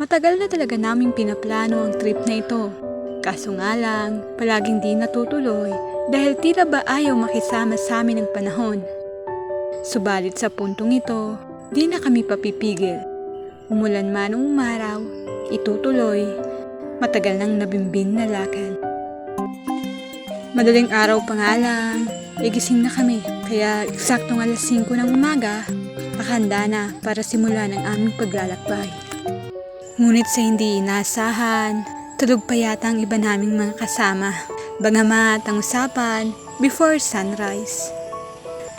Matagal na talaga naming pinaplano ang trip na ito. Kaso nga lang, palaging di natutuloy dahil tila ba ayaw makisama sa amin ng panahon. Subalit sa puntong ito, di na kami papipigil. Umulan man o umaraw, itutuloy. Matagal nang nabimbin na lakad. Madaling araw pa nga lang, igising na kami. Kaya eksaktong alas 5 ng umaga, nakahanda na para simulan ang aming paglalakbay. Ngunit sa hindi inasahan, tulog pa yata ang iba naming mga kasama. Bangamat ang usapan before sunrise.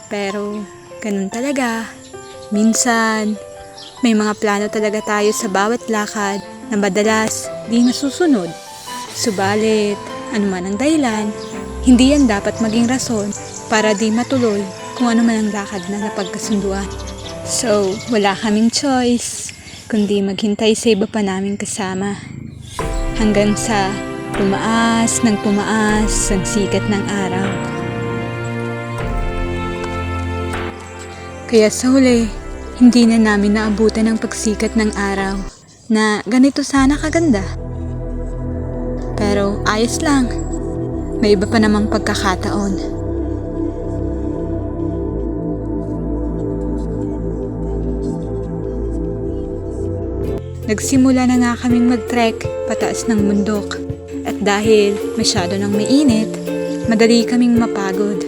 Pero ganun talaga. Minsan, may mga plano talaga tayo sa bawat lakad na madalas di nasusunod. Subalit, anuman ang dahilan, hindi yan dapat maging rason para di matuloy kung ano man ang lakad na napagkasunduan. So, wala kaming choice kundi maghintay sa iba pa naming kasama. Hanggang sa tumaas ng tumaas ang sikat ng araw. Kaya sa huli, hindi na namin naabutan ang pagsikat ng araw na ganito sana kaganda. Pero ayos lang. May iba pa namang pagkakataon. Nagsimula na nga kaming mag-trek pataas ng bundok. At dahil masyado nang mainit, madali kaming mapagod.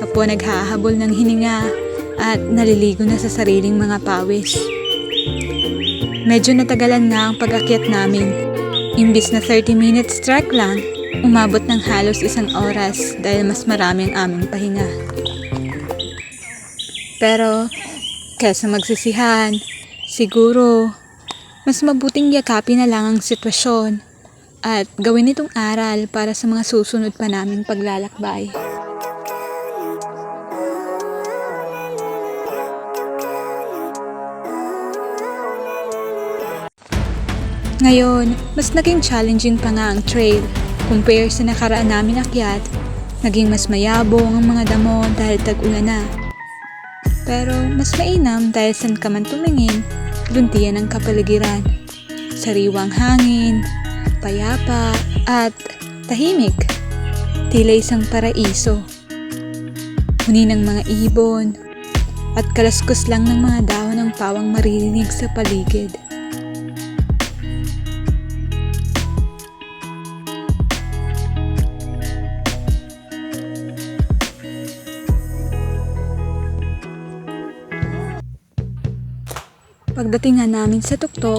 Kapwa naghahabol ng hininga at naliligo na sa sariling mga pawis. Medyo natagalan nga ang pag-akyat namin. Imbis na 30 minutes trek lang, umabot ng halos isang oras dahil mas marami ang aming pahinga. Pero, kesa magsisihan, siguro mas mabuting yakapin na lang ang sitwasyon at gawin itong aral para sa mga susunod pa naming paglalakbay. Ngayon, mas naging challenging pa nga ang trail. Compare sa nakaraan namin akyat, naging mas mayabong ang mga damo dahil tag-ulan na. Pero mas mainam dahil saan ka man tumingin, luntian ang kapaligiran. Sariwang hangin, payapa, at tahimik. Tila isang paraiso. Huni ng mga ibon, at kalaskus lang ng mga dahon ng pawang maririnig sa paligid. Pagdating nga namin sa tuktok,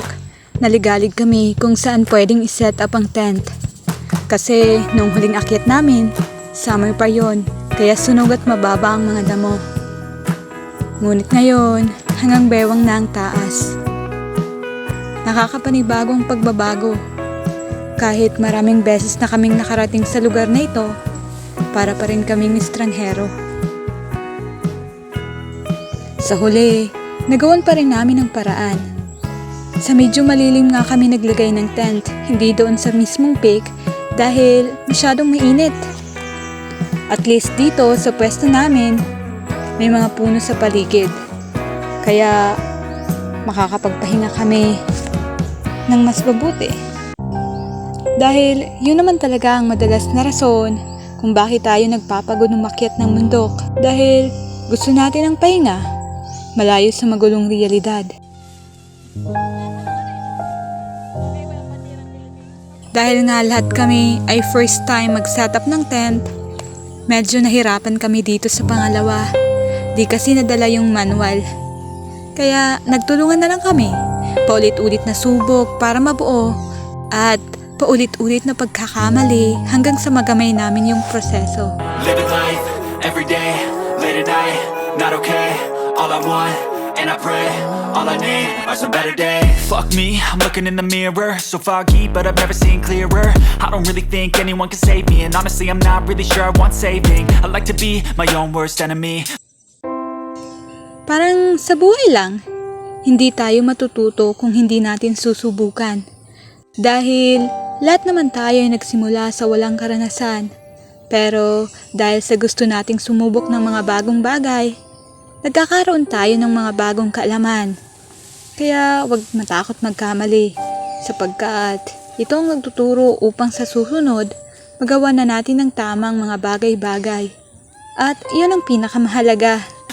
naligalig kami kung saan pwedeng iset up ang tent. Kasi nung huling akyat namin, summer pa yon, kaya sunog at mababa ang mga damo. Ngunit ngayon, hanggang bewang na ang taas. Nakakapanibagong pagbabago. Kahit maraming beses na kaming nakarating sa lugar na ito, para pa rin kaming estranghero. Sa huli, nagawan pa rin namin ang paraan. Sa medyo malilim nga kami naglagay ng tent, hindi doon sa mismong peak dahil masyadong mainit. At least dito sa pwesto namin, may mga puno sa paligid. Kaya makakapagpahinga kami ng mas mabuti. Dahil yun naman talaga ang madalas na rason kung bakit tayo nagpapagod umakyat ng bundok. Dahil gusto natin ang pahinga malayo sa magulong realidad. Dahil nga lahat kami ay first time mag-setup ng tent, medyo nahirapan kami dito sa pangalawa. Di kasi nadala yung manual. Kaya nagtulungan na lang kami. Paulit-ulit na subok para mabuo at paulit-ulit na pagkakamali hanggang sa magamay namin yung proseso. Living life every late at night, not okay. All I want, and I pray, all I need are some better days. Fuck me, I'm looking in the mirror, so foggy, but I've never seen clearer. I don't really think anyone can save me, and honestly, I'm not really sure I want saving. I like to be my own worst enemy. Parang sa buhay lang, hindi tayo matututo kung hindi natin susubukan. Dahil lahat naman tayo ay nagsimula sa walang karanasan. Pero dahil sa gusto nating sumubok ng mga bagong bagay, nagkakaroon tayo ng mga bagong kaalaman. Kaya wag matakot magkamali. sapagkat ito ang nagtuturo upang sa susunod magawa na natin ng tamang mga bagay-bagay. At iyan ang pinakamahalaga.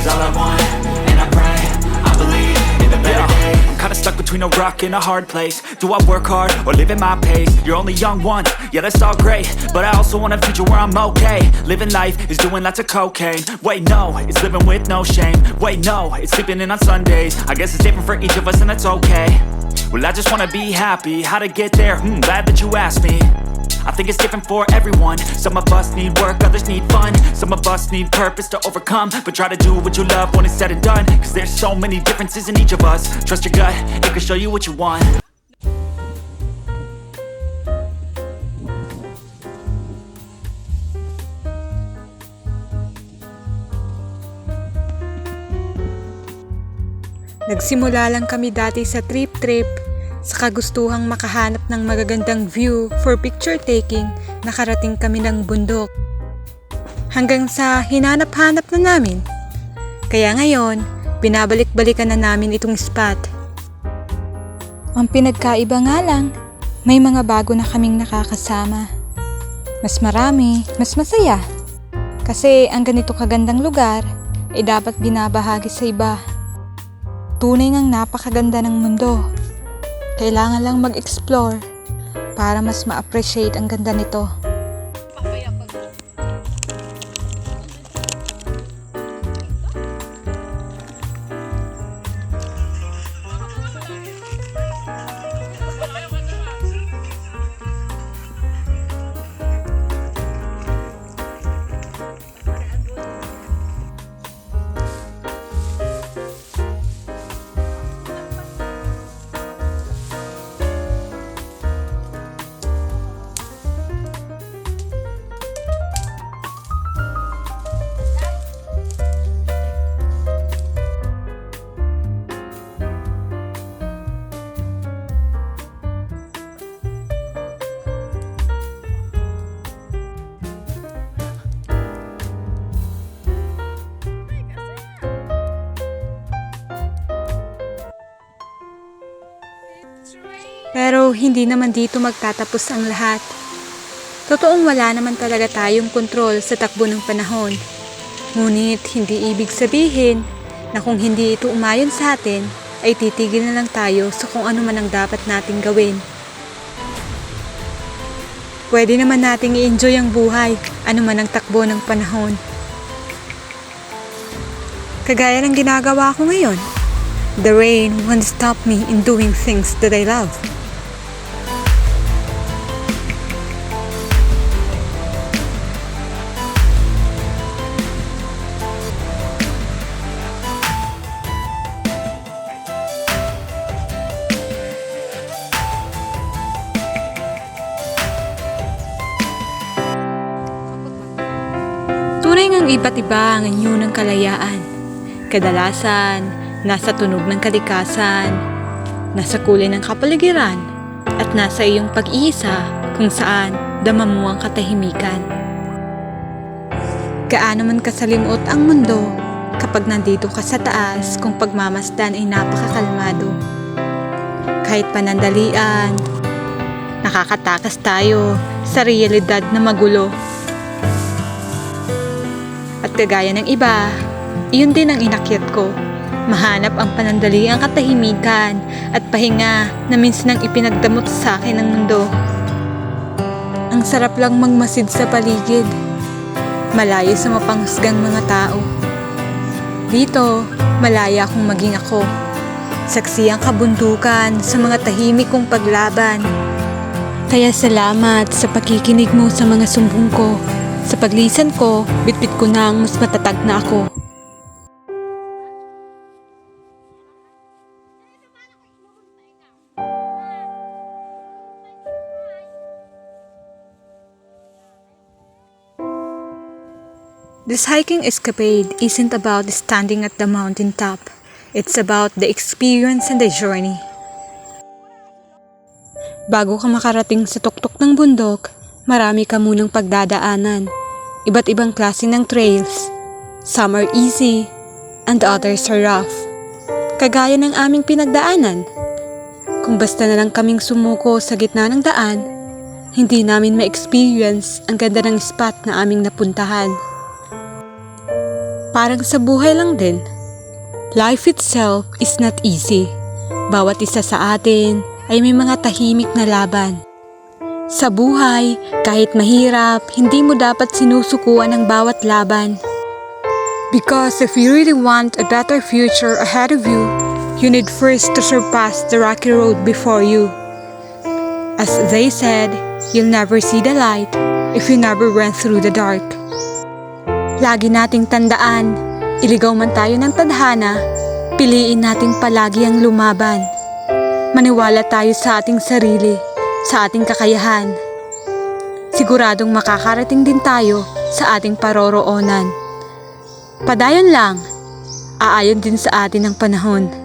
Cause all I want, and I pray, I believe in the better days. I'm kinda stuck between a rock and a hard place. Do I work hard or live at my pace? You're only young once, yeah that's all great. But I also want a future where I'm okay. Living life is doing lots of cocaine. Wait no, it's living with no shame. Wait no, it's sleeping in on Sundays. I guess it's different for each of us and that's okay Well I just wanna be happy, how to get there? Hmm, glad that you asked me. I think it's different for everyone. Some of us need work, others need fun. Some of us need purpose to overcome. But try to do what you love when it's said and done. Cause there's so many differences in each of us. Trust your gut, it can show you what you want Nagsimula lang kami dati sa trip-trip sa kagustuhang makahanap ng magagandang view for picture taking nakarating kami ng bundok. Hanggang sa hinanap-hanap na namin. Kaya ngayon, binabalik-balikan na namin itong spot. Ang pinagkaiba nga lang, may mga bago na kaming nakakasama. Mas marami, mas masaya. Kasi ang ganito kagandang lugar ay dapat binabahagi sa iba. Tunay ngang napakaganda ng mundo. Kailangan lang mag-explore para mas ma-appreciate ang ganda nito. Pero hindi naman dito magtatapos ang lahat. Totoong wala naman talaga tayong kontrol sa takbo ng panahon. Ngunit hindi ibig sabihin na kung hindi ito umayon sa atin, ay titigil na lang tayo sa kung ano man ang dapat nating gawin. Pwede naman nating i-enjoy ang buhay, ano man ang takbo ng panahon. Kagaya ng ginagawa ko ngayon. The rain won't stop me in doing things that I love. Tunay ngang iba't iba ang anyo ng kalayaan. Kadalasan, nasa tunog ng kalikasan, nasa kulay ng kapaligiran, at nasa iyong pag-iisa kung saan dama mo ang katahimikan. Gaano man kasalimot ang mundo kapag nandito ka sa taas kung pagmamasdan ay napakakalmado. Kahit panandalian, nakakatakas tayo sa realidad na magulo. At kagaya ng iba, iyon din ang inakyat ko. Mahanap ang panandaliang katahimikan at pahinga na minsan ang ipinagdamot sa akin ng mundo. Ang sarap lang magmasid sa paligid. Malayo sa mapanghusgang mga tao. Dito, malaya akong maging ako. Saksi ang kabundukan sa mga tahimik kong paglaban. Kaya salamat sa pakikinig mo sa mga sumbong ko. Sa paglisan ko, bitbit ko na ang mas matatag na ako. This hiking escapade isn't about standing at the mountain top. It's about the experience and the journey. Bago ka makarating sa tuktok ng bundok, marami ka munang pagdadaanan. Iba't ibang klase ng trails. Some are easy, and others are rough. Kagaya ng aming pinagdaanan. Kung basta na lang kaming sumuko sa gitna ng daan, hindi namin ma-experience ang ganda ng spot na aming napuntahan. Parang sa buhay lang din. Life itself is not easy. Bawat isa sa atin ay may mga tahimik na laban. Sa buhay, kahit mahirap, hindi mo dapat sinusukuan ang bawat laban. Because if you really want a better future ahead of you, you need first to surpass the rocky road before you. As they said, you'll never see the light if you never went through the dark. Lagi nating tandaan, iligaw man tayo ng tadhana, piliin nating palagi ang lumaban. Maniwala tayo sa ating sarili, sa ating kakayahan. Siguradong makakarating din tayo sa ating paroroonan. Padayon lang, aayon din sa atin ang panahon.